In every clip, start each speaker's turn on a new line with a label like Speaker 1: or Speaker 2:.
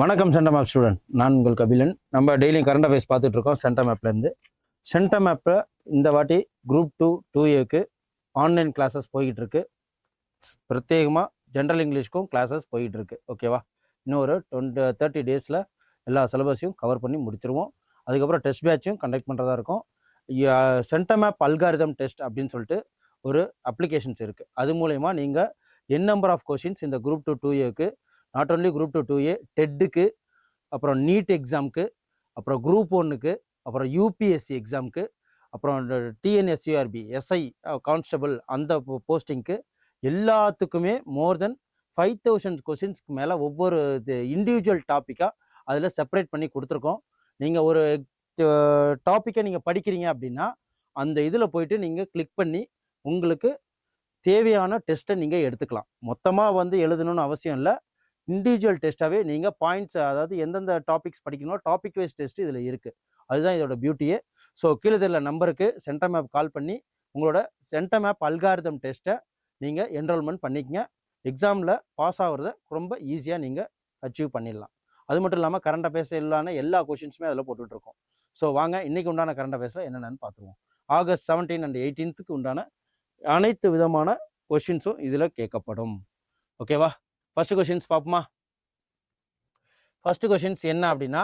Speaker 1: வணக்கம் centum map student நான் உங்கள் கபிலன். நம்ம டெய்லியும் கரண்ட் அஃபேர்ஸ் பார்த்துட்டு இருக்கோம் சென்டம் மேப்லேருந்து சென்டம் மேப்பில் இந்த வாட்டி குரூப் டூ டூ ஏக்கு ஆன்லைன் கிளாஸஸ் போய்கிட்டு இருக்கு. பிரத்யேகமாக ஜென்ரல் இங்கிலீஷ்க்கும் கிளாஸஸ் போய்கிட்டு இருக்கு. ஓகேவா இன்னும் ஒரு டுவெண்ட்டி தேர்ட்டி டேஸில் எல்லா சிலபஸையும் கவர் பண்ணி முடிச்சிருவோம். அதுக்கப்புறம் டெஸ்ட் பேட்சும் கண்டக்ட் பண்ணுறதா இருக்கும். சென்டம் மேப் அல்காரிதம் டெஸ்ட் அப்படின்னு சொல்லிட்டு ஒரு அப்ளிகேஷன்ஸ் இருக்குது அது மூலயமா நீங்கள் என் நம்பர் ஆஃப் கொஷின்ஸ் இந்த குரூப் டூ டூ ஏக்கு not only group two two A டெட்டுக்கு அப்புறம் நீட் எக்ஸாமுக்கு அப்புறம் குரூப் ஒன்றுக்கு அப்புறம் யூபிஎஸ்சி எக்ஸாமுக்கு அப்புறம் டிஎன்எஸ்யூஆர்பி எஸ்ஐ கான்ஸ்டபிள் அந்த போஸ்டிங்க்கு எல்லாத்துக்குமே மோர் தென் ஃபைவ் தௌசண்ட் கொஷின்ஸ்க்கு மேலே ஒவ்வொரு இது இண்டிவிஜுவல் டாப்பிக்காக அதில் செப்பரேட் பண்ணி கொடுத்துருக்கோம். நீங்கள் ஒரு டாப்பிக்கை நீங்கள் படிக்கிறீங்க அப்படின்னா அந்த இதில் போயிட்டு நீங்கள் கிளிக் பண்ணி உங்களுக்கு தேவையான டெஸ்ட்டை நீங்கள் எடுத்துக்கலாம். மொத்தமாக வந்து எழுதணும்னு அவசியம் இல்லை. இண்டிவிஜுவல் டெஸ்ட்டாகவே நீங்கள் பாயிண்ட்ஸ் அதாவது எந்தெந்த டாபிக்ஸ் படிக்கணுமோ டாபிக் வைஸ் டெஸ்ட் இதில் இருக்குது அதுதான் இதோட பியூட்டியே ஸோ கீழே தெரியல நம்பருக்கு சென்டர் மேப் கால் பண்ணி உங்களோட சென்டர் மேப் அல்காரிதம் டெஸ்ட்டை நீங்கள் என்ரோல்மெண்ட் பண்ணிக்கங்க. எக்ஸாமில் பாஸ் ஆகுறத ரொம்ப ஈஸியாக நீங்கள் அச்சீவ் பண்ணிடலாம். அது மட்டும் இல்லாமல் கரண்ட் அஃபேர்ஸ் இல்லாமல் எல்லா கொஷின்ஸுமே அதில் போட்டுட்ருக்கோம் ஸோ வாங்க இன்றைக்கி உண்டான கரண்ட் அஃபேர்ஸில் என்னென்னு பார்த்துருவோம். ஆகஸ்ட் செவன்டீன் அண்ட் எயிட்டீன்த்துக்கு உண்டான அனைத்து விதமான கொஷின்ஸும் இதில் கேட்கப்படும். ஓகேவா ஃபஸ்ட்டு கொஷின்ஸ் பார்ப்போமா? ஃபஸ்ட்டு கொஷின்ஸ் என்ன அப்படின்னா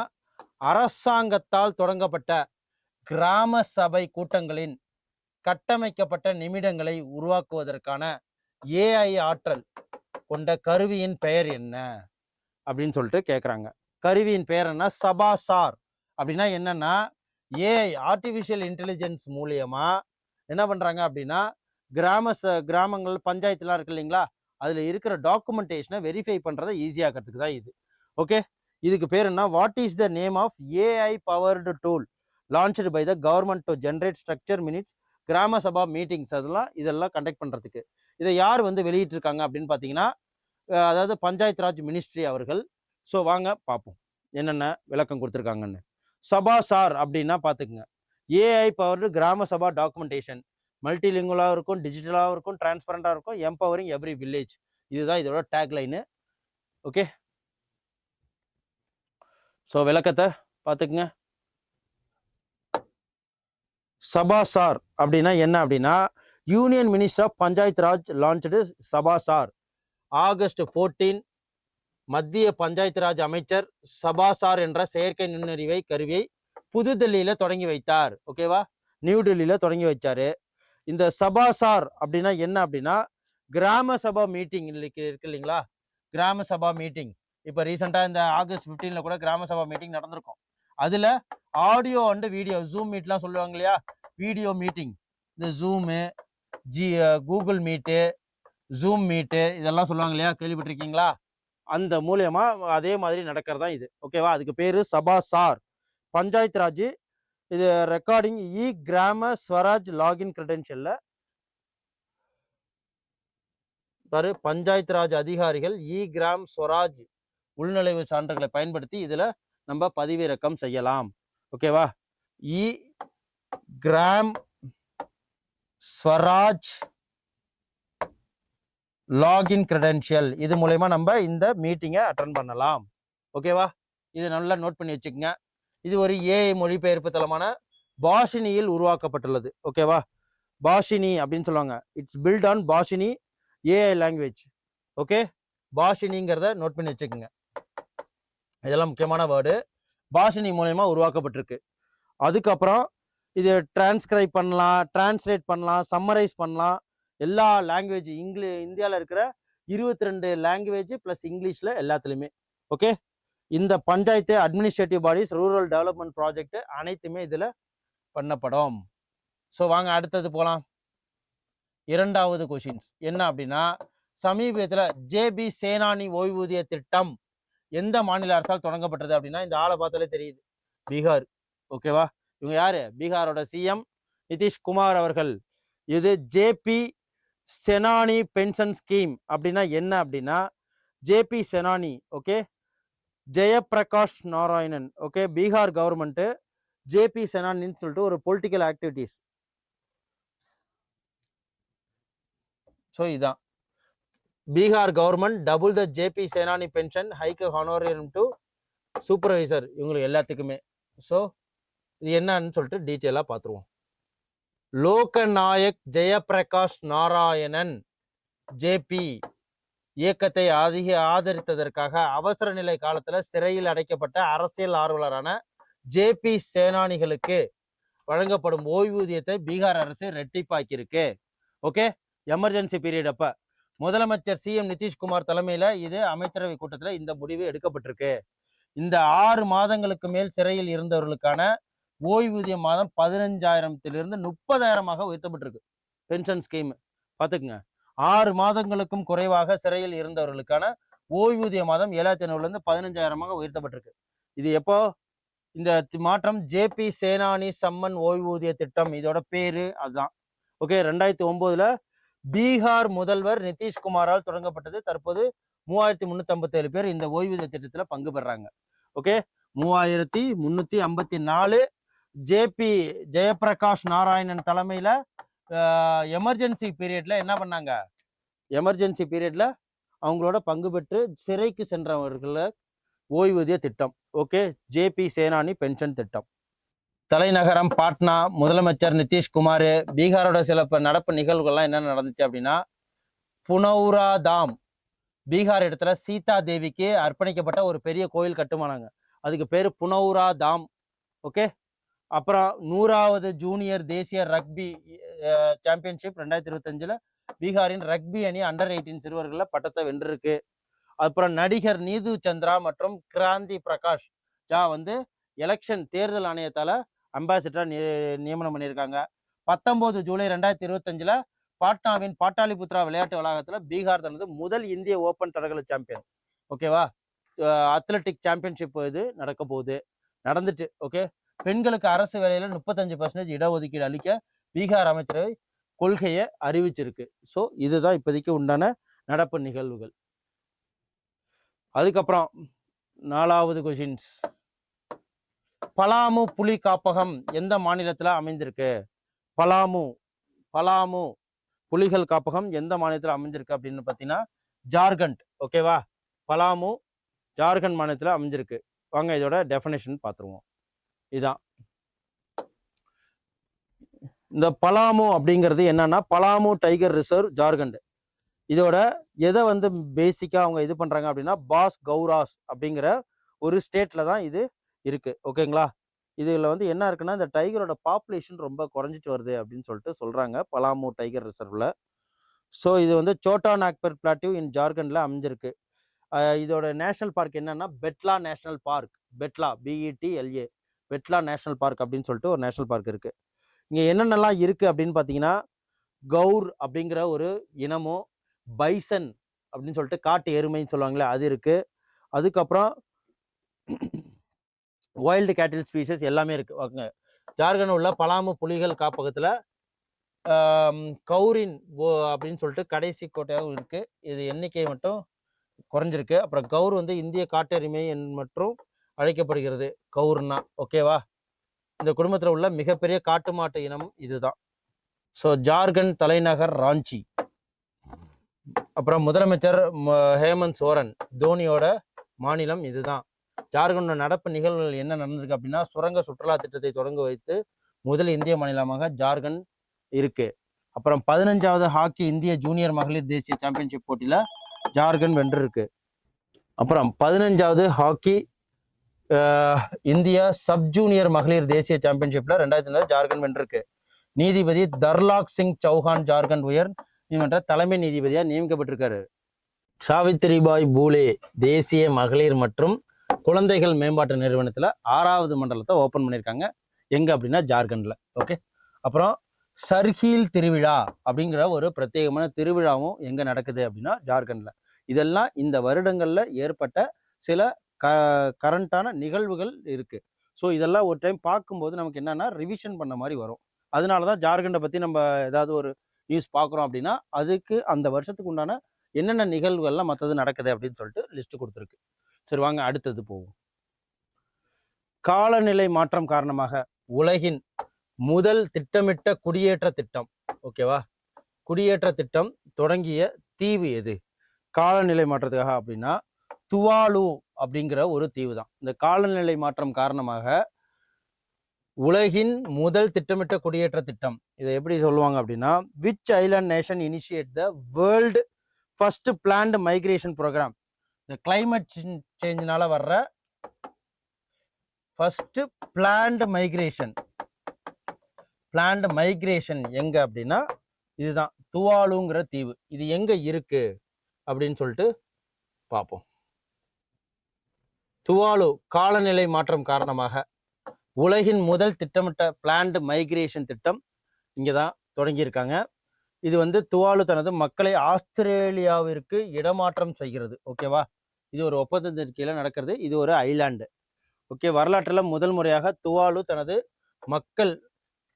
Speaker 1: அரசாங்கத்தால் தொடங்கப்பட்ட கிராம சபை கூட்டங்களின் கட்டமைக்கப்பட்ட நிமிடங்களை உருவாக்குவதற்கான ஏஐ ஆற்றல் கொண்ட கருவியின் பெயர் என்ன? அப்படின்னு சொல்லிட்டு கேட்குறாங்க கருவியின் பெயர் என்ன சபாசார். அப்படின்னா என்னன்னா ஏஐ ஆர்டிஃபிஷியல் இன்டெலிஜென்ஸ் மூலியமா என்ன பண்ணுறாங்க அப்படின்னா கிராம ச கிராமங்கள் பஞ்சாயத்துலாம் இருக்கு இல்லைங்களா? அதில் இருக்கிற டாக்குமெண்டேஷனை வெரிஃபை பண்ணுறதை ஈஸியாகிறதுக்கு தான் இது. ஓகே இதுக்கு பேர் என்ன? What is the name of AI powered tool launched by the government to generate structure minutes gram sabha meetings அதெல்லாம் இதெல்லாம் கண்டக்ட் பண்ணுறதுக்கு இதை யார் வந்து வெளியிட்டிருக்காங்க அப்படின்னு பார்த்தீங்கன்னா அதாவது பஞ்சாயத் ராஜ் மினிஸ்ட்ரி அவர்கள். ஸோ வாங்க பார்ப்போம். என்னென்ன விளக்கம் கொடுத்துருக்காங்கன்னு. சபா சார் அப்படின்னா பார்த்துக்குங்க. ஏஐ பவர்டு கிராம சபா டாக்குமெண்டேஷன் மல்டிலிங்குவலாக இருக்கும் டிஜிட்டலாகவும் இருக்கும் டிரான்ஸ்பரண்டாக இருக்கும் எம்பவரிங் எவ்ரி வில்லேஜ் இதுதான் இதோட டேக்லைனு ஓகே ஸோ விளக்கத்தை பார்த்துக்குங்க. சபாசார் அப்படின்னா என்ன அப்படின்னா union minister of panchayat raj launch SabhaSaar August fourteen மத்திய பஞ்சாயத்து ராஜ் அமைச்சர் சபாசார் என்ற செயற்கை நுண்ணறிவை கருவியை புதுதில்லியில் தொடங்கி வைத்தார். ஓகேவா நியூ டெல்லியில் தொடங்கி வச்சாரு. இந்த சபாசார் அப்படின்னா என்ன அப்படின்னா கிராம சபா மீட்டிங் இருக்கு இல்லைங்களா? கிராம சபா மீட்டிங் இப்போ ரீசெண்டாக இந்த ஆகஸ்ட் ஃபிஃப்டீனில் கூட கிராம சபா மீட்டிங் நடந்திருக்கும். அதில் ஆடியோ அண்டு வீடியோ ஜூம் மீட்லாம் சொல்லுவாங்க இல்லையா? வீடியோ மீட்டிங் இந்த ஜூமு ஜி கூகுள் மீட்டு ஜூம் மீட்டு இதெல்லாம் சொல்லுவாங்க இல்லையா? கேள்விப்பட்டிருக்கீங்களா? அந்த மூலயமா அதே மாதிரி நடக்கிறதா இது. ஓகேவா அதுக்கு பேர் சபாசார். பஞ்சாயத்து ராஜ் இது ரெக்கார்டிங் இ கிராம ஸ்வராஜ் லாகின் கிரெடென்ஷியல்ல பாரு பஞ்சாயத்து ராஜ் அதிகாரிகள் இ கிராம் ஸ்வராஜ் உள்நுழைவு சான்றுகளை பயன்படுத்தி இதுல நம்ம பதிவிறக்கம் செய்யலாம். ஓகேவா e Gram Swaraj login credential இது மூலயமா நம்ம இந்த மீட்டிங்கை அட்டன் பண்ணலாம். ஓகேவா இது நல்லா நோட் பண்ணி வச்சுக்கோங்க. இது ஒரு ஏஐ மொழிபெயர்ப்பு தளமான பாஷினியில் உருவாக்கப்பட்டுள்ளது. ஓகேவா பாஷினி அப்படின்னு சொல்லுவாங்க. It's built on Bhashini AI language okay பாஷினிங்கிறத note பண்ணி வச்சுக்கோங்க. இதெல்லாம் முக்கியமான வேர்டு பாஷினி மூலயமா உருவாக்கப்பட்டிருக்கு. அதுக்கப்புறம் இது டிரான்ஸ்கிரைப் பண்ணலாம் டிரான்ஸ்லேட் பண்ணலாம் சம்மரைஸ் பண்ணலாம். எல்லா லாங்குவேஜ் இங்கிலி இந்தியாவில் இருக்கிற இருபத்தி ரெண்டு லாங்குவேஜ் ப்ளஸ் இங்கிலீஷில் எல்லாத்துலேயுமே. ஓகே இந்த panchayat administrative bodies rural development project அனைத்துமே இதில் பண்ணப்படும். ஸோ வாங்க அடுத்தது போகலாம் இரண்டாவது கொஷின்ஸ் என்ன அப்படின்னா சமீபத்தில் ஜேபி சேனானி ஓய்வூதிய திட்டம் எந்த மாநில அரசால் தொடங்கப்பட்டது அப்படின்னா இந்த ஆளை பார்த்தாலே தெரியுது. பீகார். ஓகேவா இவங்க யாரு? பீகாரோட சிஎம் நிதிஷ்குமார் அவர்கள். இது ஜேபி செனானி பென்ஷன் ஸ்கீம் அப்படின்னா என்ன அப்படின்னா JP Senani okay Jayaprakash Narayanan. Okay Bihar government JP செனானின்னு சொல்லிட்டு ஒரு பொலிட்டிக்கல் ஆக்டிவிட்டீஸ் ஸோ இதான். Bihar government double the JP Senani pension hike honorarium to supervisor இவங்களுக்கு எல்லாத்துக்குமே. ஸோ இது என்னன்னு சொல்லிட்டு டீட்டெயிலாக பார்த்துருவோம். லோகநாயக் ஜெயபிரகாஷ் நாராயணன் ஜேபி இயக்கத்தை அதிக ஆதரித்ததற்காக அவசர நிலை காலத்துல சிறையில் அடைக்கப்பட்ட அரசியல் ஆர்வலரான ஜேபி சேனானிகளுக்கு வழங்கப்படும் ஓய்வூதியத்தை பீகார் அரசு ரெட்டிப்பாக்கியிருக்கு. ஓகே? எமர்ஜென்சி பீரியட் அப்ப. முதலமைச்சர் சி எம் நிதிஷ்குமார் தலைமையில இது அமைச்சரவை கூட்டத்துல இந்த முடிவு எடுக்கப்பட்டிருக்கு. இந்த ஆறு மாதங்களுக்கு மேல் சிறையில் இருந்தவர்களுக்கான ஓய்வூதிய மாதம் பதினஞ்சாயிரத்திலிருந்து முப்பதாயிரமாக உயர்த்தப்பட்டிருக்கு. Pension scheme. பார்த்துக்குங்க ஆறு மாதங்களுக்கும் குறைவாக சிறையில் இருந்தவர்களுக்கான ஓய்வூதிய மாதம் ஏழாயிரத்தி ஐநூறுலேருந்து பதினஞ்சாயிரமாக உயர்த்தப்பட்டிருக்கு. இது எப்போ? இந்த மாற்றம் ஜேபி சேனானி சம்மன் ஓய்வூதிய திட்டம் இதோட பேரு அதுதான். ஓகே ரெண்டாயிரத்தி ஒன்பதுல பீகார் முதல்வர் நிதிஷ்குமாரால் தொடங்கப்பட்டது. தற்போது மூவாயிரத்தி முன்னூத்தி ஐம்பத்தேழு பேர் இந்த ஓய்வூதிய திட்டத்துல பங்கு பெறாங்க. ஓகே மூவாயிரத்தி முன்னூத்தி ஐம்பத்தி நாலு ஜேபி ஜெயபிரகாஷ் நாராயணன் தலைமையில எமர்ஜென்சி பீரியட்ல என்ன பண்ணாங்க? எமர்ஜென்சி பீரியட்ல அவங்களோட பங்கு பெற்று சிறைக்கு சென்றவர்களை ஓய்வூதிய திட்டம். ஓகே ஜேபி சேனானி பென்ஷன் திட்டம். தலைநகரம் பாட்னா முதலமைச்சர் நிதிஷ்குமார் பீகாரோட சில நடப்பு நிகழ்வுகள்லாம் என்ன நடந்துச்சு அப்படின்னா புனௌரா தாம் பீகார் இடத்துல சீதா தேவிக்கு அர்ப்பணிக்கப்பட்ட ஒரு பெரிய கோயில் கட்டுமானாங்க. அதுக்கு பேர் புனௌரா தாம். ஓகே அப்புறம் நூறாவது ஜூனியர் தேசிய ரக்பி சாம்பியன்ஷிப் ரெண்டாயிரத்தி இருபத்தஞ்சில் பீகாரின் ரக்பி அணி அண்டர் எயிட்டீன் சிறுவர்களில் பட்டத்தை வென்றிருக்கு. அப்புறம் நடிகர் நீது சந்திரா மற்றும் கிராந்தி பிரகாஷ் ஜா வந்து எலெக்ஷன் தேர்தல் ஆணையத்தால் அம்பாசிடராக நியமனம் பண்ணியிருக்காங்க. பத்தொம்போது ஜூலை ரெண்டாயிரத்தி இருபத்தஞ்சில் பாட்னாவின் பாட்டாளிபுத்ரா விளையாட்டு வளாகத்தில் பீகார் தனது முதல் இந்திய ஓப்பன் தடகள சாம்பியன் ஓகேவா அத்லட்டிக் சாம்பியன்ஷிப் இது நடக்க போகுது. நடந்துட்டு ஓகே பெண்களுக்கு அரசு வேலையில் முப்பத்தஞ்சு பர்சன்டேஜ் இடஒதுக்கீடு அளிக்க பீகார் அமைச்சரவை கொள்கையை அறிவிச்சிருக்கு. ஸோ இதுதான் இப்போதைக்கு உண்டான நடப்பு நிகழ்வுகள். அதுக்கப்புறம் நாலாவது கொஷின்ஸ் பலாமு புலி காப்பகம் எந்த மாநிலத்தில் அமைந்திருக்கு? பலாமு பலாமு புலிகள் காப்பகம் எந்த மாநிலத்தில் அமைஞ்சிருக்கு அப்படின்னு பார்த்தீங்கன்னா ஜார்க்கண்ட். ஓகேவா பலாமு ஜார்க்கண்ட் மாநிலத்தில் அமைஞ்சிருக்கு. வாங்க இதோட டெஃபினேஷன் பார்த்துருவோம். இதான். இந்த பலாமு அப்படிங்கிறது என்னன்னா பலாமு டைகர் ரிசர்வ் ஜார்க்கண்ட். இதோட எதை வந்து பேசிக்காக அவங்க இது பண்ணுறாங்க அப்படின்னா பாஸ் கௌராஸ் அப்படிங்கிற ஒரு ஸ்டேட்டில் தான் இது இருக்குது ஓகேங்களா? இதில் வந்து என்ன இருக்குன்னா இந்த டைகரோட பாப்புலேஷன் ரொம்ப குறைஞ்சிட்டு வருது அப்படின்னு சொல்லிட்டு சொல்கிறாங்க பலாமு டைகர் ரிசர்வில். ஸோ இது வந்து சோட்டா நாக்பர் பிளாட்டிவ் இன் ஜார்க்கண்டில் அமைஞ்சிருக்கு. இதோட நேஷனல் பார்க் என்னன்னா Betla national park. Betla B E T L A Betla national park அப்படின்னு சொல்லிட்டு ஒரு நேஷனல் பார்க் இருக்குது இங்கே என்னென்னலாம் இருக்குது அப்படின்னு பார்த்தீங்கன்னா கௌர் அப்படிங்கிற ஒரு இனமும் பைசன் அப்படின்னு சொல்லிட்டு காட்டு எருமைன்னு சொல்லுவாங்களே அது இருக்குது அதுக்கப்புறம் வைல்டு கேட்டில் ஸ்பீசஸ் எல்லாமே இருக்குது ஓகே ஜார்க்கண்ட் உள்ள பலாமு புலிகள் காப்பகத்தில் கௌரின் ஓ- அப்படின்னு சொல்லிட்டு கடைசி கோட்டையாகவும் இருக்குது இது எண்ணிக்கை மட்டும் குறைஞ்சிருக்கு. அப்புறம் கௌர் வந்து இந்திய காட்டெருமை என் மற்றும் அழைக்கப்படுகிறது. கௌர்னா ஓகேவா இந்த குடும்பத்தில் உள்ள மிகப்பெரிய காட்டு மாட்டு இனம் இதுதான். ஸோ ஜார்க்கண்ட் தலைநகர் ராஞ்சி. அப்புறம் முதலமைச்சர் ம- ஹேமந்த் சோரன் தோனியோட மாநிலம் இதுதான். ஜார்க்கண்ட் நடப்பு நிகழ்வுகள் என்ன நடந்திருக்கு அப்படின்னா சுரங்க சுற்றுலா திட்டத்தை தொடங்க வைத்து முதல் இந்திய மாநிலமாக ஜார்க்கண்ட் இருக்கு. அப்புறம் பதினஞ்சாவது ஹாக்கி இந்திய ஜூனியர் மகளிர் தேசிய சாம்பியன்ஷிப் போட்டியில் ஜார்க்கண்ட் வென்றிருக்கு. அப்புறம் பதினஞ்சாவது ஹாக்கி இந்தியா சப் ஜூனியர் மகளிர் தேசிய சாம்பியன்ஷிப்பில் ரெண்டாயிரத்தி ஒன்பது ஜார்க்கண்ட் வென்றிருக்கு. நீதிபதி தர்லாக் சிங் சௌஹான் ஜார்க்கண்ட் உயர் நீதிமன்ற தலைமை நீதிபதியாக நியமிக்கப்பட்டிருக்காரு. சாவித்திரிபாய் பூலே தேசிய மகளிர் மற்றும் குழந்தைகள் மேம்பாட்டு நிறுவனத்தில் ஆறாவது மண்டலத்தை ஓப்பன் பண்ணியிருக்காங்க. எங்கே அப்படின்னா ஜார்க்கண்டில். ஓகே அப்புறம் சர்ஹீல் திருவிழா அப்படிங்கிற ஒரு பிரத்யேகமான திருவிழாவும் எங்கே நடக்குது அப்படின்னா ஜார்க்கண்டில். இதெல்லாம் இந்த வருடங்களில் ஏற்பட்ட சில க கரண்ட்டான நிகழ்வுகள் இருக்குது ஸோ இதெல்லாம் ஒரு டைம் பார்க்கும்போது நமக்கு என்னென்னா ரிவிஷன் பண்ண மாதிரி வரும். அதனால தான் ஜார்க்கண்டை பற்றி நம்ம ஏதாவது ஒரு நியூஸ் பார்க்குறோம் அப்படின்னா அதுக்கு அந்த வருஷத்துக்கு உண்டான என்னென்ன நிகழ்வுகள்லாம் மற்றது நடக்குது அப்படின்னு சொல்லிட்டு லிஸ்ட் கொடுத்துருக்கு. சரி வாங்க அடுத்தது போவோம். காலநிலை மாற்றம் காரணமாக உலகின் முதல் திட்டமிட்ட குடியேற்ற திட்டம் ஓகேவா குடியேற்ற திட்டம் தொடங்கிய தீவு எது? காலநிலை மாற்றத்துக்காக அப்படின்னா துவாலு அப்படிங்கிற ஒரு தீவு தான் இந்த காலநிலை மாற்றம் காரணமாக உலகின் முதல் திட்டமிட்ட குடியேற்ற திட்டம் இதை எப்படி சொல்லுவாங்க அப்படின்னா which island nation initiate the world first planned migration program இந்த கிளைமேட் சேஞ்சினால வர்ற first planned migration planned migration எங்க அப்படின்னா இதுதான் துவாலுங்கிற தீவு. இது எங்க இருக்கு? அப்படின்னு சொல்லிட்டு பார்ப்போம். துவாலு காலநிலை மாற்றம் காரணமாக உலகின் முதல் திட்டமிட்ட பிளான்டு மைக்ரேஷன் திட்டம் இங்கே தான் தொடங்கியிருக்காங்க. இது வந்து துவாலு தனது மக்களை ஆஸ்திரேலியாவிற்கு இடமாற்றம் செய்கிறது. ஓகேவா இது ஒரு ஒப்பந்தத்தின் கீழே நடக்கிறது. இது ஒரு ஐலாண்டு ஓகே வரலாற்றில் முதல் முறையாக துவாலு தனது மக்கள்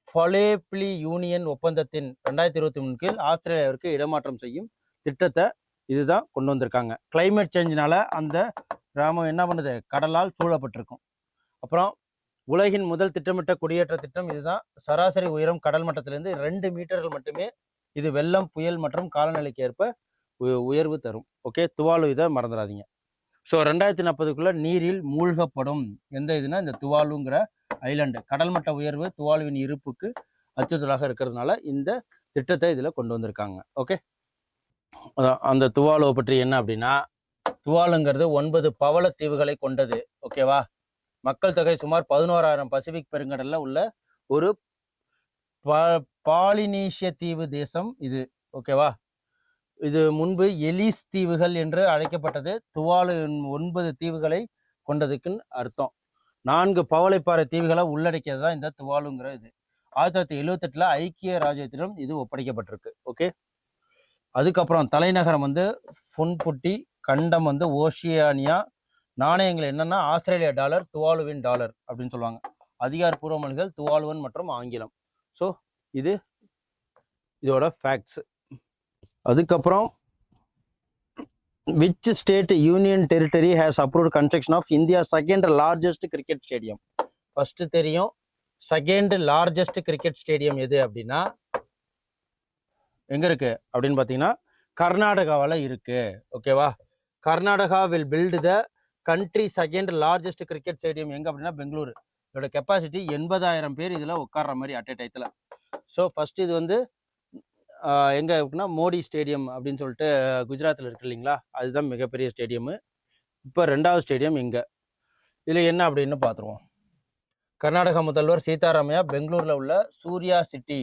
Speaker 1: ஃபொலேப்ளி யூனியன் ஒப்பந்தத்தின் ரெண்டாயிரத்தி இருபத்தி மூணு கீழ் ஆஸ்திரேலியாவிற்கு இடமாற்றம் செய்யும் திட்டத்தை இதுதான் கொண்டு வந்திருக்காங்க. கிளைமேட் சேஞ்சினால அந்த கிராமம் என்ன பண்ணுது? கடலால் சூழப்பட்டிருக்கும். அப்புறம் உலகின் முதல் திட்டமிட்ட குடியேற்ற திட்டம் இதுதான். சராசரி உயரம் கடல் மட்டத்திலிருந்து ரெண்டு மீட்டர்கள் மட்டுமே. இது வெள்ளம் புயல் மற்றும் காலநிலைக்கு ஏற்ப உ- உயர்வு தரும். ஓகே துவாலு இதை மறந்துடாதீங்க. ஸோ ரெண்டாயிரத்தி நாற்பதுக்குள்ள நீரில் மூழ்கப்படும். எந்த இதுனா இந்த துவாலுங்கிற ஐலாண்டு கடல் மட்ட உயர்வு துவாலுவின் இருப்புக்கு அச்சுறுத்தலாக இருக்கிறதுனால இந்த திட்டத்தை இதில் கொண்டு வந்திருக்காங்க. ஓகே அந்த துவாலுவை பற்றி என்ன அப்படின்னா துவாலுங்கிறது ஒன்பது பவள தீவுகளை கொண்டது ஓகேவா மக்கள் தொகை சுமார் பதினோராயிரம் பசிபிக் பெருங்கடல்ல உள்ள ஒரு ப பாலினீசிய தீவு தேசம் இது. ஓகேவா இது முன்பு எலிஸ் தீவுகள் என்று அழைக்கப்பட்டது. துவாலு ஒன்பது தீவுகளை கொண்டதுக்குன்னு அர்த்தம். நான்கு பவளைப்பாறை தீவுகளை உள்ளடக்கியது தான் இந்த துவாலுங்கிற இது. ஆயிரத்தி தொள்ளாயிரத்தி எழுவத்தெட்டில் ஐக்கிய ராஜ்யத்திலும் இது ஒப்படைக்கப்பட்டிருக்கு. ஓகே அதுக்கப்புறம் தலைநகரம் வந்து ஃபுன்புட்டி கண்டம் வந்து ஓஷியானியா நாணயங்கள் என்னென்னா ஆஸ்திரேலியா டாலர் துவாலுவின் டாலர் அப்படின்னு சொல்லுவாங்க. அதிகாரப்பூர்வ மொழிகள் துவாலுவன் மற்றும் ஆங்கிலம். ஸோ இது இதோட ஃபேக்ட்ஸ் அதுக்கப்புறம் which state union territory has approved construction of India second largest cricket stadium first தெரியும். செகண்ட் லார்ஜஸ்ட் கிரிக்கெட் ஸ்டேடியம் எது அப்படின்னா எங்க இருக்கு? அப்படின்னு பார்த்தீங்கன்னா கர்நாடகாவில் இருக்கு. ஓகேவா Karnataka will build the country second largest cricket stadium எங்கே அப்படின்னா பெங்களூரு. இதோட கெப்பாசிட்டி எண்பதாயிரம் பேர் இதில் உட்கார்ற மாதிரி அட் எ டயத்தில் ஸோ ஃபஸ்ட் இது வந்து எங்கே இருக்குன்னா மோடி ஸ்டேடியம் அப்படின்னு சொல்லிட்டு குஜராத்தில் இருக்கு இல்லைங்களா? அதுதான் மிகப்பெரிய ஸ்டேடியமு இப்போ ரெண்டாவது ஸ்டேடியம் இங்கே. இதில் என்ன அப்படின்னு பார்த்துருவோம் கர்நாடக முதல்வர் சீதாராமையா பெங்களூரில் உள்ள சூர்யா சிட்டி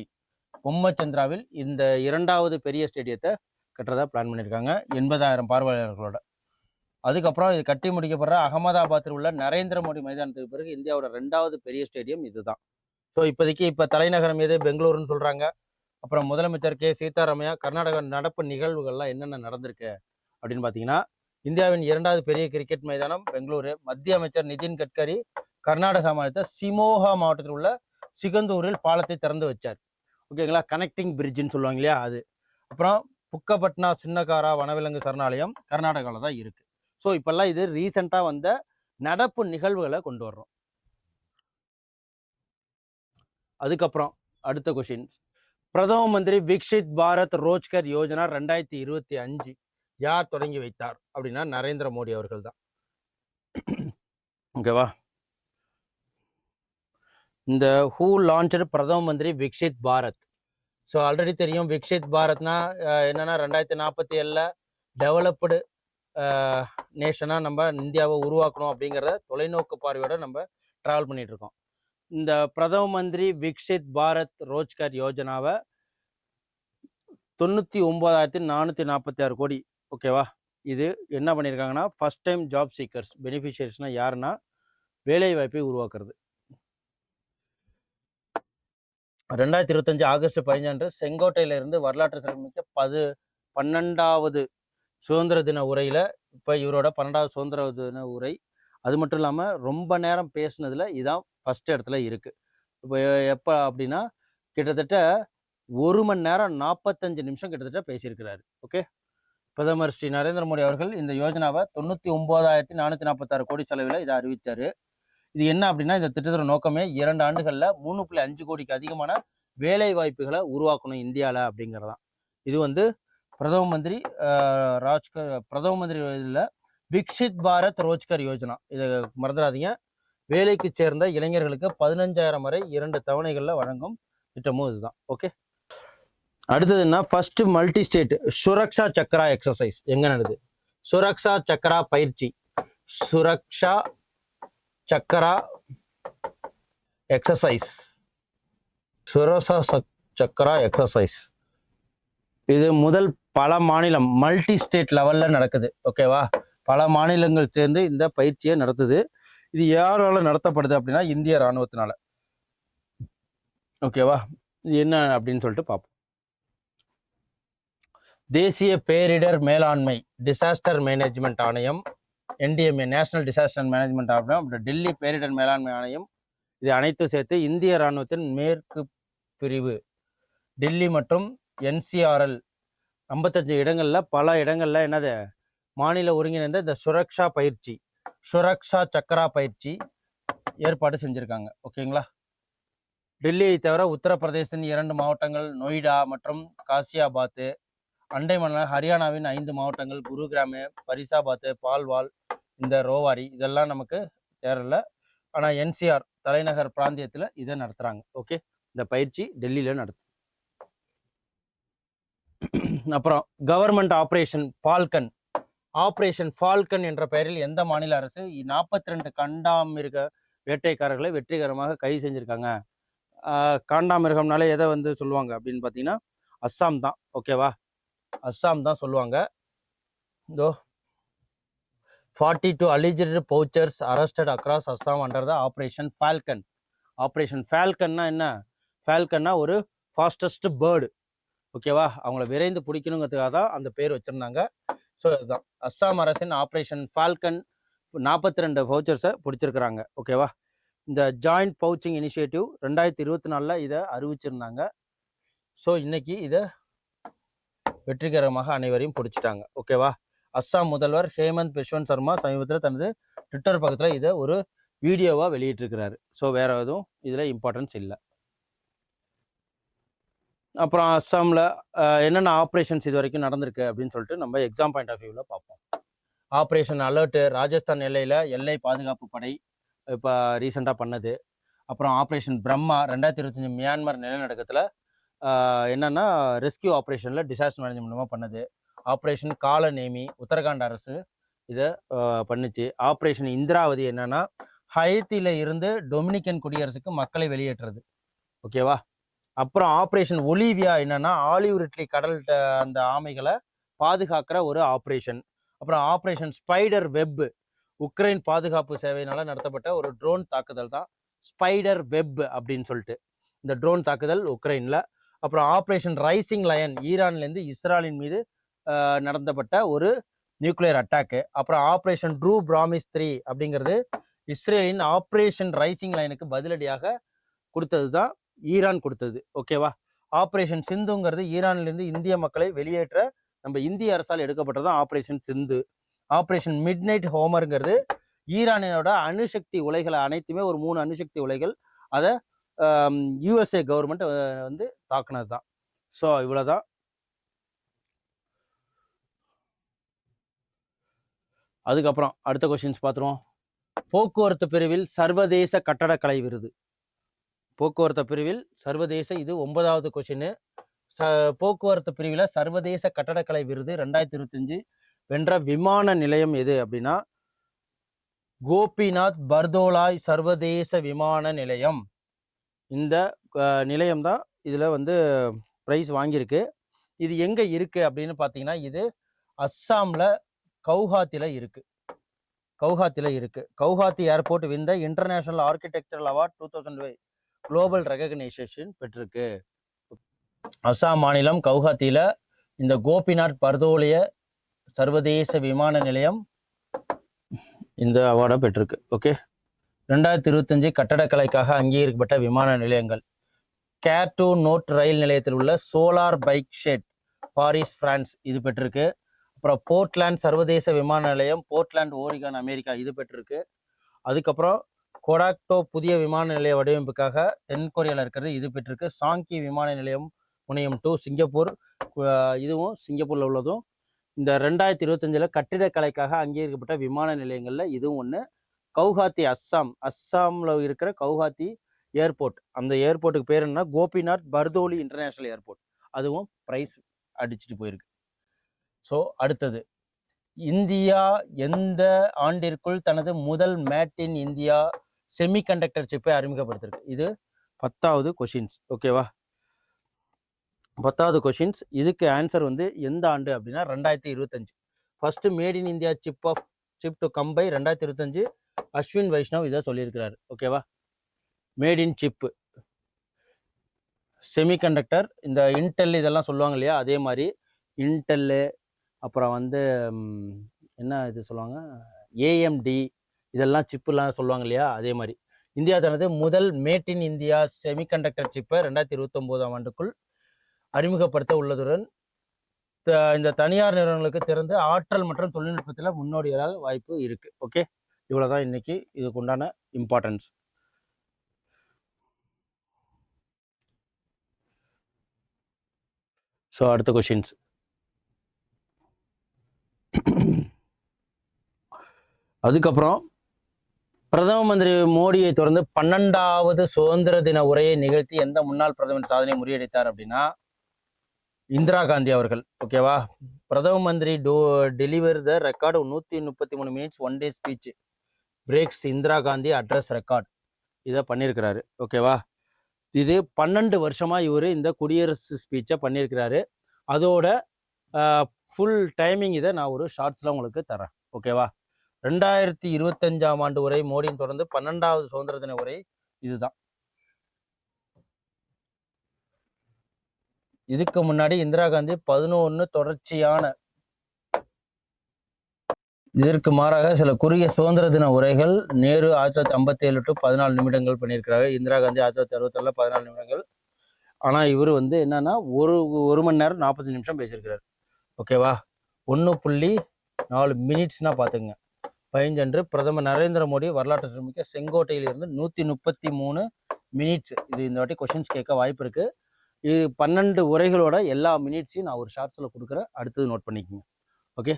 Speaker 1: பொம்மச்சந்திராவில் இந்த இரண்டாவது பெரிய ஸ்டேடியத்தை கட்டுறதா பிளான் பண்ணியிருக்காங்க எண்பதாயிரம் பார்வையாளர்களோட. அதுக்கப்புறம் இது கட்டி முடிக்கப்படுற அகமதாபாத்தில் உள்ள நரேந்திர மோடி மைதானத்துக்கு பிறகு இந்தியாவோட ரெண்டாவது பெரிய ஸ்டேடியம் இதுதான். ஸோ இப்போதைக்கு இப்போ தலைநகரம் எது பெங்களூருன்னு சொல்கிறாங்க அப்புறம் முதலமைச்சர் கே. சீதாராமையா கர்நாடக நடப்பு நிகழ்வுகள்லாம் என்னென்ன நடந்திருக்கு அப்படின்னு பார்த்தீங்கன்னா இந்தியாவின் இரண்டாவது பெரிய கிரிக்கெட் மைதானம் பெங்களூரு. மத்திய அமைச்சர் நிதின் கட்கரி கர்நாடகா மாநிலத்தை சிமோகா மாவட்டத்தில் உள்ள சிகந்தூரில் பாலத்தை திறந்து வச்சார். ஓகேங்களா கனெக்டிங் பிரிட்ஜுன்னு சொல்லுவாங்க இல்லையா அது. அப்புறம் புக்கபட்னா சின்னகாரா வனவிலங்கு சரணாலயம் கர்நாடகாவில் தான் இருக்குது ஸோ இப்போல்லாம் இது ரீசெண்டாக வந்த நடப்பு நிகழ்வுகளை கொண்டு வர்றோம். அதுக்கப்புறம் அடுத்த கொஷின் பிரதம மந்திரி விக்ஷித் பாரத் ரோஜ்கர் யோஜனா ரெண்டாயிரத்தி இருபத்தி அஞ்சு யார் தொடங்கி வைத்தார் அப்படின்னா நரேந்திர மோடி அவர்கள் தான். ஓகேவா இந்த ஹூ லான்ச்சு பிரதம மந்திரி விக்ஷித் பாரத்? ஸோ ஆல்ரெடி தெரியும். விக்ஷித் பாரத்னா என்னன்னா ரெண்டாயிரத்தி நாற்பத்தி ஏழில் டெவலப்டு நேஷனாக நம்ம இந்தியாவை உருவாக்கணும் அப்படிங்கிறத தொலைநோக்கு பார்வையோடு நம்ம ட்ராவல் பண்ணிகிட்ருக்கோம் இருக்கோம் இந்த பிரதம மந்திரி விக்ஷித் பாரத் ரோஜ்கர் யோஜனாவை தொண்ணூற்றி ஒம்பதாயிரத்தி நானூற்றி நாற்பத்தி ஆறு கோடி ஓகேவா இது என்ன பண்ணியிருக்காங்கன்னா ஃபர்ஸ்ட் டைம் ஜாப் சீக்கர்ஸ் பெனிஃபிஷியர்ஸ்னால் யாருன்னா வேலை வாய்ப்பை உருவாக்குறது. ரெண்டாயிரத்தி இருபத்தஞ்சு ஆகஸ்ட் பதினஞ்சு செங்கோட்டையிலிருந்து வரலாற்று சிறப்புமிக்க பது பன்னெண்டாவது சுதந்திர தின உரையில் இப்போ இவரோட பன்னெண்டாவது சுதந்திர தின உரை. அது மட்டும் இல்லாமல் ரொம்ப நேரம் பேசுனதில் இதான் ஃபஸ்ட் இடத்துல இருக்குது இப்போ எப்போ அப்படின்னா கிட்டத்தட்ட ஒரு மணி நேரம் நாற்பத்தஞ்சு நிமிஷம் கிட்டத்தட்ட பேசியிருக்கிறாரு. ஓகே? பிரதமர் ஸ்ரீ நரேந்திர மோடி அவர்கள் இந்த யோஜனாவை தொண்ணூற்றி ஒம்போதாயிரத்தி நானூற்றி நாற்பத்தாறு கோடி செலவில் இதை அறிவித்தார் இது என்ன அப்படின்னா இந்த திட்டத்தோட நோக்கமே இரண்டு ஆண்டுகளில் மூணு புள்ளி அஞ்சு கோடிக்கு அதிகமான வேலை வாய்ப்புகளை உருவாக்கணும் இந்தியாவில் அப்படிங்கிறதான். இது வந்து பிரதம மந்திரி ராஜ்கர் பிரதம மந்திரி இதில் விக்ஷித் பாரத் ரோஜ்கர் யோஜனா. இதை மறந்துடாதீங்க வேலைக்கு சேர்ந்த இளைஞர்களுக்கு பதினஞ்சாயிரம் வரை இரண்டு தவணைகளில் வழங்கும் திட்டமும் இதுதான். ஓகே அடுத்தது என்ன? First multi state Suraksha Chakra exercise எங்கே நடக்குது? சுரக்ஷா சக்கரா பயிற்சி. சுரக்ஷா சக்கரா எக்ஸசைஸ் சுரக்ஷா சக்- எக்ஸசைஸ் இது முதல் பல மாநிலம் மல்டி ஸ்டேட் லெவலில் நடக்குது. ஓகேவா பல மாநிலங்கள் சேர்ந்து இந்த பயிற்சியை நடத்துது. இது யாரால நடத்தப்படுது அப்படின்னா இந்திய இராணுவத்தினால ஓகேவா இது என்ன அப்படின்னு சொல்லிட்டு பார்ப்போம் தேசிய பேரிடர் மேலாண்மை டிசாஸ்டர் மேனேஜ்மெண்ட் ஆணையம் என்டிஎம்ஏ நேஷனல் டிசாஸ்டர் மேனேஜ்மெண்ட் ஆணையம் அப்புறம் டெல்லி பேரிடர் மேலாண்மை ஆணையம் இது அனைத்தும் சேர்த்து இந்திய ராணுவத்தின் மேற்கு பிரிவு. டெல்லி மற்றும் என்சிஆர்எல் ஐம்பத்தஞ்சு இடங்களில் பல இடங்களில் என்னது? மாநில ஒருங்கிணைந்த இந்த சுரக்ஷா பயிற்சி சுரக்ஷா சக்கரா பயிற்சி ஏற்பாடு செஞ்சுருக்காங்க. ஓகேங்களா? டெல்லியை தவிர உத்தரப்பிரதேசத்தின் இரண்டு மாவட்டங்கள் நொய்டா மற்றும் காசியாபாத்து அண்டை மாநில ஹரியானாவின் ஐந்து மாவட்டங்கள் குருகிராமு பரிசாபாத்து பால்வால் இந்த ரோவாரி இதெல்லாம் நமக்கு தேரல. ஆனால் என்சிஆர் தலைநகர் பிராந்தியத்தில் இதை நடத்துகிறாங்க ஓகே? இந்த பயிற்சி டெல்லியில் நடத்து அப்புறம் government operation falcon operation falcon என்ற பெயரில் எந்த மாநில அரசு நாற்பத்தி ரெண்டு கண்டாமிருக வேட்டைக்காரர்களை வெற்றிகரமாக கைது செஞ்சுருக்காங்க. காண்டாமிருகம்னாலே எதை வந்து சொல்லுவாங்க அப்படின்னு பார்த்தீங்கன்னா அஸ்ஸாம் தான். ஓகேவா அஸ்ஸாம் தான் சொல்லுவாங்க. இதோ forty two alleged poachers arrested across Assam under the operation falcon operation ஃபால்கன்னா என்ன? ஃபால்கன்னா ஒரு ஃபாஸ்டஸ்ட் பேர்டு ஓகேவா? அவங்கள விரைந்து பிடிக்கணுங்கிறதுக்காக தான் அந்த பேர் வச்சுருந்தாங்க. ஸோ இதுதான். அஸ்ஸாம் அரசின் ஆப்ரேஷன் ஃபால்கன் நாற்பத்தி ரெண்டு பவுச்சர்ஸை பிடிச்சிருக்கிறாங்க. ஓகேவா? இந்த ஜாயிண்ட் பவுச்சிங் இனிஷியேட்டிவ் ரெண்டாயிரத்தி இருபத்தி நாலில் இதை அறிவிச்சிருந்தாங்க. ஸோ இன்றைக்கி இதை வெற்றிகரமாக அனைவரையும் பிடிச்சிட்டாங்க. ஓகேவா? அஸ்ஸாம் முதல்வர் ஹேமந்த் பிஸ்வந்த் சர்மா சமீபத்தில் தனது ட்விட்டர் பக்கத்தில் இதை ஒரு வீடியோவாக வெளியிட்டிருக்கிறாரு. ஸோ வேறு எதுவும் இதில் இம்பார்ட்டன்ஸ் இல்லை. அப்புறம் அஸ்ஸாமில் என்னென்ன ஆப்ரேஷன்ஸ் இது வரைக்கும் நடந்திருக்கு அப்படின்னு சொல்லிட்டு நம்ம எக்ஸாம் பாயிண்ட் ஆஃப் வியூவில் பார்ப்போம். ஆப்ரேஷன் அலர்ட்டு ராஜஸ்தான் எல்லையில் எல்லை பாதுகாப்பு படை இப்போ ரீசெண்டாக பண்ணது. அப்புறம் ஆப்ரேஷன் பிரம்மா ரெண்டாயிரத்தி இருபத்தஞ்சி மியான்மர் நிலநடுக்கத்தில் என்னென்னா ரெஸ்கியூ ஆப்ரேஷனில் டிசாஸ்டர் மூலமாக பண்ணது. ஆப்ரேஷன் கால நேமி உத்தரகாண்ட் அரசு இதை பண்ணுச்சு. ஆப்ரேஷன் இந்திராவதி என்னென்னா ஹயத்தியில் இருந்து டொமினிக்கன் குடியரசுக்கு மக்களை வெளியேற்றுறது ஓகேவா? அப்புறம் ஆப்ரேஷன் ஒலிவியா என்னன்னா ஆலிவ் ரிட்லி கடல் ட- அந்த ஆமைகளை பாதுகாக்கிற ஒரு ஆப்ரேஷன். அப்புறம் ஆப்ரேஷன் ஸ்பைடர் வெப் உக்ரைன் பாதுகாப்பு சேவையினால நடத்தப்பட்ட ஒரு ட்ரோன் தாக்குதல் தான் ஸ்பைடர் வெப் அப்படின்னு சொல்லிட்டு. இந்த ட்ரோன் தாக்குதல் உக்ரைன்ல. அப்புறம் ஆப்ரேஷன் ரைசிங் லயன் ஈரான்லேருந்து இஸ்ராலின் மீது நடந்தப்பட்ட நடத்தப்பட்ட ஒரு நியூக்ளியர் அட்டாக்கு. அப்புறம் ஆப்ரேஷன் ட்ரூ பிராமிஸ் த்ரீ அப்படிங்கிறது இஸ்ரேலின் ஆப்ரேஷன் ரைசிங் லைனுக்கு பதிலடியாக கொடுத்தது தான் ஈரான் கொடுத்தது. ஓகேவா ஆப்ரேஷன் சிந்துங்கிறது ஈரான்லேருந்து இந்திய மக்களை வெளியேற்ற நம்ம இந்திய அரசால் எடுக்கப்பட்டது தான் operation Sindhu. Operation midnight ஹோமருங்கிறது ஈரானினோட அணுசக்தி உலைகளை அனைத்துமே ஒரு மூணு அணுசக்தி உலைகள். அதை யூஎஸ்ஏ கவர்மெண்ட் வந்து தாக்குனது தான். ஸோ இவ்வளோதான் அதுக்கப்புறம் அடுத்த கொஷின்ஸ் பார்த்துருவோம் போக்குவரத்து பிரிவில் சர்வதேச கட்டடக்கலை விருது. போக்குவரத்து பிரிவில் சர்வதேச இது ஒன்பதாவது கொஷின் ச போக்குவரத்து பிரிவில் சர்வதேச கட்டடக்கலை விருது ரெண்டாயிரத்தி இருபத்தஞ்சு வென்ற விமான நிலையம் எது அப்படின்னா கோபிநாத் பர்தோலாய் சர்வதேச விமான நிலையம். இந்த நிலையம் தான் இதில் வந்து ப்ரைஸ் வாங்கியிருக்கு. இது எங்கே இருக்குது அப்படின்னு பார்த்தீங்கன்னா இது அஸ்ஸாமில் கவுஹாத்தியில் இருக்குது கவுஹாத்தியில் இருக்குது Guwahati airport win the international architectural award two thousand global recognition பெற்றிருக்கு. அஸ்ஸாம் மாநிலம் கவுஹாத்தியில் இந்த கோபிநாத் பர்தோலிய சர்வதேச விமான நிலையம் இந்த அவார்டை பெற்றிருக்கு. ஓகே ரெண்டாயிரத்தி இருபத்தஞ்சு கட்டடக்கலைக்காக அங்கீகரிக்கப்பட்ட விமான நிலையங்கள். கேர் டு நோட் ரயில் நிலையத்தில் உள்ள solar bike shed Paris France இது பெற்றிருக்கு. அப்புறம் போர்ட்லேண்ட் சர்வதேச விமான நிலையம் போர்ட்லேண்ட் ஓரிகான் அமெரிக்கா இது பெற்றிருக்கு. அதுக்கப்புறம் கொடாக்டோ புதிய விமான நிலைய வடிவமைப்புக்காக தென்கொரியாவில் இருக்கிறது. இது பெற்றிருக்கு. சாங்கி விமான நிலையம் முனையம் டூ சிங்கப்பூர். இதுவும் சிங்கப்பூரில் உள்ளதும். இந்த ரெண்டாயிரத்தி இருபத்தஞ்சில் கட்டிடக்கலைக்காக அங்கீகரிக்கப்பட்ட விமான நிலையங்களில் இதுவும் ஒன்று கவுஹாத்தி அஸ்ஸாம். அஸ்ஸாமில் இருக்கிற கவுஹாத்தி ஏர்போர்ட். அந்த ஏர்போர்ட்டுக்கு பேர் என்ன கோபிநாத் பர்தோலி இன்டர்நேஷ்னல் ஏர்போர்ட். அதுவும் ப்ரைஸ் அடிச்சுட்டு போயிருக்கு. ஸோ அடுத்தது. இந்தியா எந்த ஆண்டிற்குள் தனது முதல் மேட் இன் இந்தியா செமிகண்டக்டர் சிப்பை அறிமுகப்படுத்திருக்கு. இது பத்தாவது கொஷின்ஸ் ஓகேவா பத்தாவது கொஷின்ஸ் இதுக்கு ஆன்சர் வந்து எந்த ஆண்டு அப்படின்னா ரெண்டாயிரத்தி இருபத்தஞ்சு. First made in India chip of chip to come by ரெண்டாயிரத்தி இருபத்தஞ்சு அஸ்வின் வைஷ்ணவ் இதை சொல்லியிருக்கிறாரு. ஓகேவா மேட் இன் சிப்பு செமிகண்டக்டர் இந்த இன்டெல் இதெல்லாம் சொல்லுவாங்க இல்லையா? அதே மாதிரி இன்டெல்லு அப்புறம் வந்து என்ன இது சொல்லுவாங்க? ஏஎம்டி இதெல்லாம் சிப்புலாம் சொல்லுவாங்க இல்லையா? அதே மாதிரி. இந்தியா தனது முதல் மேட் இன் இந்தியா செமிகண்டக்டர் சிப்பை ரெண்டாயிரத்தி இருபத்தொம்போதாம் ஆண்டுக்குள் அறிமுகப்படுத்த உள்ளதுடன் த- இந்த தனியார் நிறுவனங்களுக்கு திறந்து ஆற்றல் மற்றும் தொழில்நுட்பத்தில் முன்னோடிகளால் வாய்ப்பு இருக்கு. ஓகே? இவ்வளோதான் இன்னைக்கு இதுக்கு உண்டான இம்பார்ட்டன்ஸ். ஸோ அடுத்த கொஷின்ஸ் அதுக்கப்புறம் பிரதம மந்திரி மோடியை தொடர்ந்து பன்னெண்டாவது சுதந்திர தின உரையை நிகழ்த்தி எந்த முன்னாள் பிரதமர் சாதனை முறியடித்தார் அப்படின்னா இந்திரா காந்தி அவர்கள். ஓகேவா பிரதம மந்திரி டோ டெலிவர் த ரெக்கார்டு நூற்றி முப்பத்தி மூணு minutes one day speech breaks Indira Gandhi address record இதை பண்ணியிருக்கிறாரு ஓகேவா இது பன்னெண்டு வருஷமாக இவர் இந்த குடியரசு ஸ்பீச்சை பண்ணியிருக்கிறாரு அதோட ஃபுல் டைமிங் இதை நான் ஒரு ஷார்ட்ஸில் உங்களுக்கு தரேன் ஓகேவா ரெண்டாயிரத்தி இருபத்தஞ்சாம் ஆண்டு உரை மோடியின் தொடர்ந்து பன்னெண்டாவது சுதந்திர தின உரை இதுதான். இதுக்கு முன்னாடி இந்திரா காந்தி பதினொன்று தொடர்ச்சியான இதற்கு மாறாக சில குறுகிய சுதந்திர தின உரைகள் நேரு ஆயிரத்தி தொள்ளாயிரத்தி ஐம்பத்தி ஏழு டு பதினாலு நிமிடங்கள் பண்ணியிருக்கிறாரு. இந்திரா காந்தி ஆயிரத்தி தொள்ளாயிரத்தி அறுபத்தேழுல பதினாலு நிமிடங்கள். ஆனால் இவர் வந்து என்னன்னா ஒரு ஒரு மணி நேரம் நாற்பத்தஞ்சு நிமிஷம் பேசியிருக்கிறார். ஓகேவா? ஒன்று புள்ளி நாலு மினிட்ஸ்னா பார்த்துங்க பதினஞ்சன்று பிரதமர் நரேந்திர மோடி வரலாற்று சிறப்புமிக்க செங்கோட்டையிலிருந்து நூற்றி முப்பத்தி மூணு மினிட்ஸ் இது இந்த வாட்டி கொஷின்ஸ் கேட்க வாய்ப்பு இருக்குது இது பன்னெண்டு உரைகளோட எல்லா மினிட்ஸையும் நான் ஒரு ஷார்ட்ஸில் கொடுக்குறேன். அடுத்தது நோட் பண்ணிக்கோங்க. ஓகே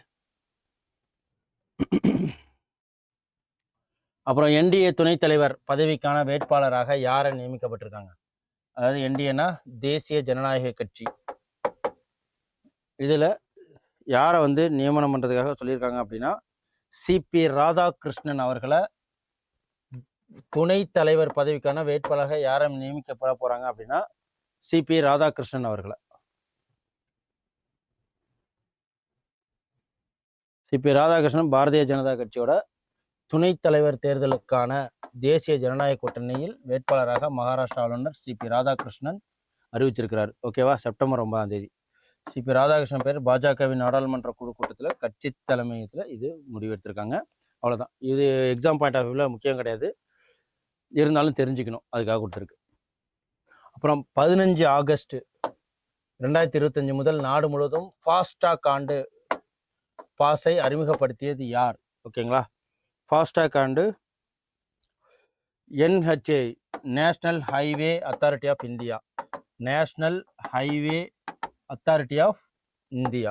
Speaker 1: அப்புறம் என்டிஏ துணைத் தலைவர் பதவிக்கான வேட்பாளராக யாரை நியமிக்கப்பட்டிருக்காங்க? அதாவது என்டிஏனா தேசிய ஜனநாயக கட்சி. இதில் யாரை வந்து நியமனம் பண்ணுறதுக்காக சொல்லியிருக்காங்க அப்படின்னா சிபி ராதாகிருஷ்ணன் அவர்களை துணை தலைவர் பதவிக்கான வேட்பாளராக யாரை நியமிக்கப்பட போகிறாங்க அப்படின்னா சிபி ராதாகிருஷ்ணன் அவர்களை. சிபி ராதாகிருஷ்ணன் பாரதிய ஜனதா கட்சியோட துணைத் தலைவர் தேர்தலுக்கான தேசிய ஜனநாயக கூட்டணியில் வேட்பாளராக மகாராஷ்டிரா ஆளுநர் சிபி ராதாகிருஷ்ணன் அறிவிச்சிருக்கிறார். ஓகேவா? செப்டம்பர் ஒன்பதாம் தேதி. சிபி ராதாகிருஷ்ணன் பேர் பாஜகவின் நாடாளுமன்ற குழு கூட்டத்தில் கட்சி தலைமையத்தில் இது முடிவெடுத்திருக்காங்க. அவ்வளோதான் இது எக்ஸாம் பாயிண்ட் ஆஃப் வியூவில் முக்கியம் கிடையாது. இருந்தாலும் தெரிஞ்சுக்கணும். அதுக்காக கொடுத்துருக்கு. அப்புறம் பதினஞ்சு ஆகஸ்ட் ரெண்டாயிரத்தி இருபத்தஞ்சு முதல் நாடு முழுவதும் ஃபாஸ்டாக் ஆண்டு பாஸை அறிமுகப்படுத்தியது யார்? ஓகேங்களா? FASTag and NHA national highway authority of India national highway authority of India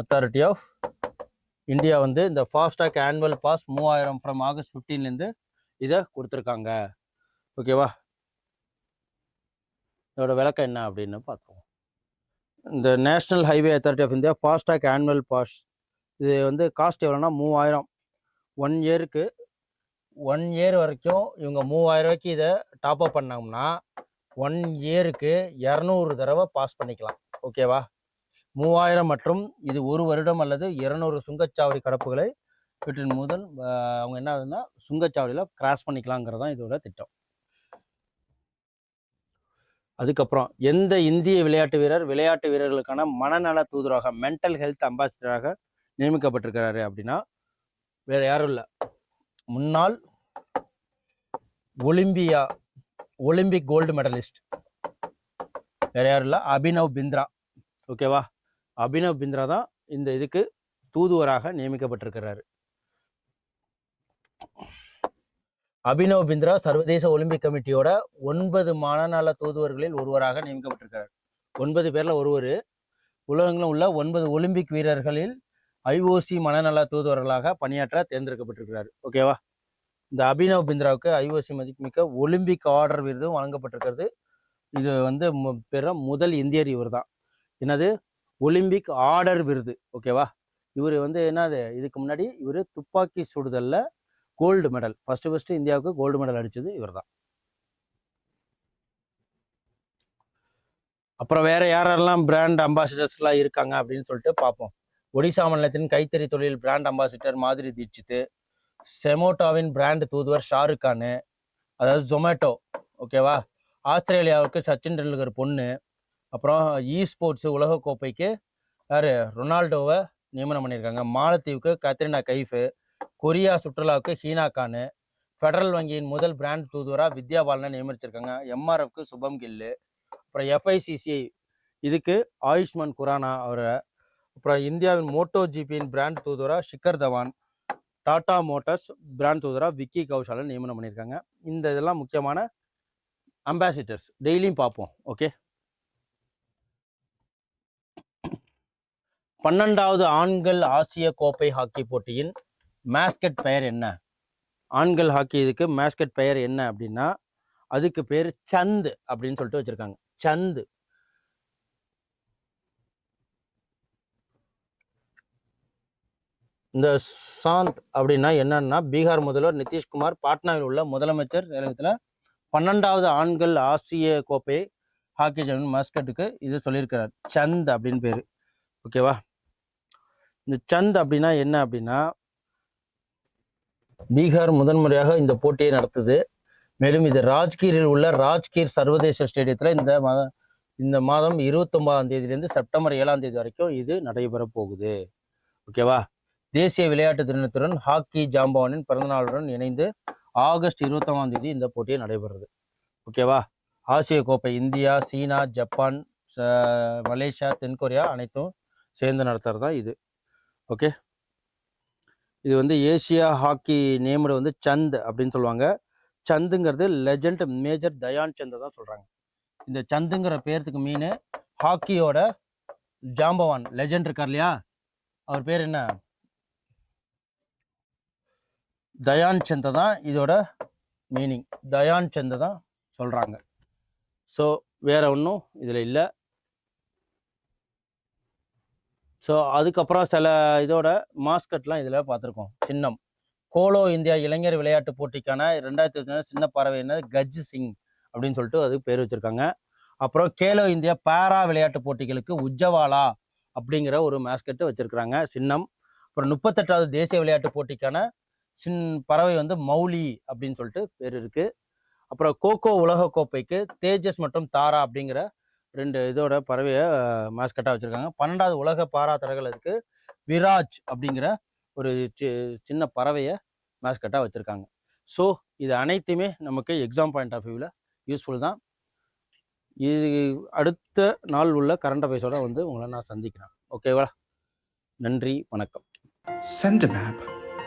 Speaker 1: authority of India வந்து இந்த ஃபாஸ்டாக் ஆனுவல் பாஸ் மூவாயிரம் ஃப்ரம் ஆகஸ்ட் ஃபிஃப்டீன்லேருந்து இதை கொடுத்துருக்காங்க. ஓகேவா இதோட விளக்கம் என்ன அப்படின்னு பார்த்துருவோம் இந்த national highway authority of India FASTag annual pass இது வந்து காஸ்ட் எவ்வளோனா மூவாயிரம். ஒன் இயருக்கு ஒன் இயர் வரைக்கும் இவங்க மூவாயிரம் ரூபாய்க்கு இதை டாப் அப் பண்ணோம்னா ஒன் இயருக்கு இரநூறு தடவை பாஸ் பண்ணிக்கலாம். ஓகேவா மூவாயிரம் மற்றும் இது ஒரு வருடம் அல்லது இருநூறு சுங்கச்சாவடி கடப்புகளை வீட்டின் முதல் அவங்க என்ன ஆகுதுன்னா சுங்கச்சாவடியில் கிராஸ் பண்ணிக்கலாங்கிறது தான் இதோட திட்டம். அதுக்கப்புறம் எந்த இந்திய விளையாட்டு வீரர் விளையாட்டு வீரர்களுக்கான மனநல தூதராக மென்டல் ஹெல்த் அம்பாசிடராக நியமிக்கப்பட்டிருக்கிறாரு அப்படின்னா வேற யாரும் இல்லை. முன்னாள் ஒலிம்பியா ஒலிம்பிக் கோல்டு மெடலிஸ்ட் வேற யாரும் இல்லை. அபினவ் பிந்த்ரா. ஓகேவா அபினவ் பிந்த்ரா தான் இந்த இதுக்கு தூதுவராக நியமிக்கப்பட்டிருக்கிறாரு. அபினவ் பிந்த்ரா சர்வதேச ஒலிம்பிக் கமிட்டியோட ஒன்பது மனநல தூதுவர்களில் ஒருவராக நியமிக்கப்பட்டிருக்கிறார். ஒன்பது பேரில் ஒருவர். உலகங்களும் உள்ள ஒன்பது ஒலிம்பிக் வீரர்களில் ஐஓசி மனநல தூதுவர்களாக பணியாற்ற தேர்ந்தெடுக்கப்பட்டிருக்கிறார். ஓகேவா இந்த அபினவ் பிந்திராவுக்கு ஐஓசி மதிப்புமிக்க ஒலிம்பிக் ஆர்டர் விருதும் வழங்கப்பட்டிருக்கிறது. இது வந்து மு- பெற முதல் இந்தியர் இவர் தான் என்னது? ஒலிம்பிக் ஆர்டர் விருது. ஓகேவா இவர் வந்து என்னது? இதுக்கு முன்னாடி இவர் துப்பாக்கி சுடுதலில் கோல்டு மெடல் ஃபஸ்ட்டு ஃபஸ்ட்டு இந்தியாவுக்கு கோல்டு மெடல் அடித்தது இவர் தான் அப்புறம் வேறு யாரெல்லாம் பிராண்ட் அம்பாசிடர்ஸ்லாம் இருக்காங்க அப்படின்னு சொல்லிட்டு பார்ப்போம் ஒடிசா மாநிலத்தின் கைத்தறி தொழில் பிராண்ட் அம்பாசிடர் மாதிரி தீட்சித்து செமோட்டோவின் பிராண்ட் தூதுவர் ஷாருக் கானு அதாவது ஜொமேட்டோ ஓகேவா ஆஸ்திரேலியாவுக்கு சச்சின் டெண்டுல்கர் பொண்ணு அப்புறம் இ ஸ்போர்ட்ஸ் உலகக்கோப்பைக்கு யார்? ரொனால்டோவை நியமனம் பண்ணியிருக்காங்க. மாலத்தீவுக்கு கத்ரினா கைஃபு கொரியா சுற்றுலாவுக்கு ஹீனா கானு ஃபெடரல் வங்கியின் முதல் பிராண்ட் தூதுவராக வித்யா பாலனை நியமிச்சிருக்காங்க. எம்ஆர்எஃப்க்கு சுபம் கில்லு அப்புறம் எஃப்ஐசிசிஐ இதுக்கு ஆயுஷ்மான் குரானா அவரை அப்புறம் இந்தியாவின் மோட்டோ ஜிபியின் பிராண்ட் தூதுவராக ஷிக்கர் தவான் டாடா மோட்டார்ஸ் பிராண்ட் தூதுவராக விக்கி கௌஷாலை நியமனம் பண்ணியிருக்காங்க. இந்த இதெல்லாம் முக்கியமான அம்பாசிடர்ஸ் டெய்லியும் பார்ப்போம். ஓகே? பன்னெண்டாவது ஆண்கள் ஆசிய கோப்பை ஹாக்கி போட்டியின் மேஸ்கட் பெயர் என்ன? ஆண்கள் ஹாக்கி இதுக்கு மேஸ்கட் பெயர் என்ன அப்படின்னா அதுக்கு பேர் சந்து அப்படின்னு சொல்லிட்டு வச்சிருக்காங்க. சந்து. இந்த சாந்த் அப்படின்னா என்னன்னா பீகார் முதல்வர் நிதிஷ்குமார் பாட்னாவில் உள்ள முதலமைச்சர் நிலையத்தில் பன்னெண்டாவது ஆண்கள் ஆசிய கோப்பை ஹாக்கி ஜாம்பியன் மாஸ்கட்டுக்கு இது சொல்லியிருக்கிறார். சந்த் அப்படின்னு பேர். ஓகேவா இந்த சந்த் அப்படின்னா என்ன அப்படின்னா பீகார் முதன்முறையாக இந்த போட்டியை நடத்துது. மேலும் இது ராஜ்கீரில் உள்ள ராஜ்கீர் சர்வதேச ஸ்டேடியத்தில் இந்த மாத இந்த மாதம் இருபத்தொன்பதாம் தேதியிலேருந்து செப்டம்பர் ஏழாம் தேதி வரைக்கும் இது நடைபெற போகுது. ஓகேவா தேசிய விளையாட்டு தினத்துடன் ஹாக்கி ஜாம்பவானின் பிறந்தநாளுடன் இணைந்து ஆகஸ்ட் இருபத்தொன்னாம் தேதி இந்த போட்டியை நடைபெறுது. ஓகேவா ஆசிய கோப்பை இந்தியா சீனா ஜப்பான் மலேசியா தென்கொரியா அனைத்தும் சேர்ந்து நடத்துறது தான் இது. ஓகே இது வந்து ஏசியா ஹாக்கி நேம்டு வந்து சந்த் அப்படின்னு சொல்லுவாங்க. சந்துங்கிறது லெஜண்ட் மேஜர் தயான் சந்தை தான் சொல்கிறாங்க இந்த சந்துங்கிற பேர்த்துக்கு மீன் ஹாக்கியோட ஜாம்பவான் லெஜண்ட் இருக்கார் இல்லையா? அவர் பேர் என்ன? தயான் சந்தை தான் இதோட மீனிங் தயான் சந்தை தான் சொல்கிறாங்க ஸோ வேறு ஒன்றும் இதில் இல்லை. ஸோ அதுக்கப்புறம் சில இதோட மாஸ்கட்லாம் இதில் பார்த்துருக்கோம். சின்னம். கோலோ இந்தியா இளைஞர் விளையாட்டு போட்டிக்கான ரெண்டாயிரத்தி இருபத்தி சின்ன பறவை என்ன கஜ் சிங் அப்படின்னு சொல்லிட்டு அதுக்கு பேர் வச்சுருக்காங்க. அப்புறம் கேலோ இந்தியா பாரா விளையாட்டு போட்டிகளுக்கு உஜ்ஜவாலா அப்படிங்கிற ஒரு மாஸ்கட்டு வச்சுருக்குறாங்க சின்னம். அப்புறம் முப்பத்தெட்டாவது தேசிய விளையாட்டு போட்டிக்கான சின் பறவை வந்து மௌலி அப்படின்னு சொல்லிட்டு பேர் இருக்குது அப்புறம் கோகோ உலக கோப்பைக்கு தேஜஸ் மற்றும் தாரா அப்படிங்கிற ரெண்டு இதோட பறவையை மாஸ்கட்டாக வச்சுருக்காங்க. பன்னெண்டாவது உலக பாரா தடகளத்துக்கு விராஜ் அப்படிங்கிற ஒரு சி- சின்ன பறவையை மாஸ்கட்டாக வச்சுருக்காங்க. ஸோ இது அனைத்துமே நமக்கு எக்ஸாம் பாயிண்ட் ஆஃப் வியூவில் யூஸ்ஃபுல் தான். இது அடுத்த நாள் உள்ள கரண்ட் அஃபேர்ஸோட வந்து உங்களை நான் சந்திக்கிறேன். ஓகேவா நன்றி வணக்கம்.
Speaker 2: Cent map.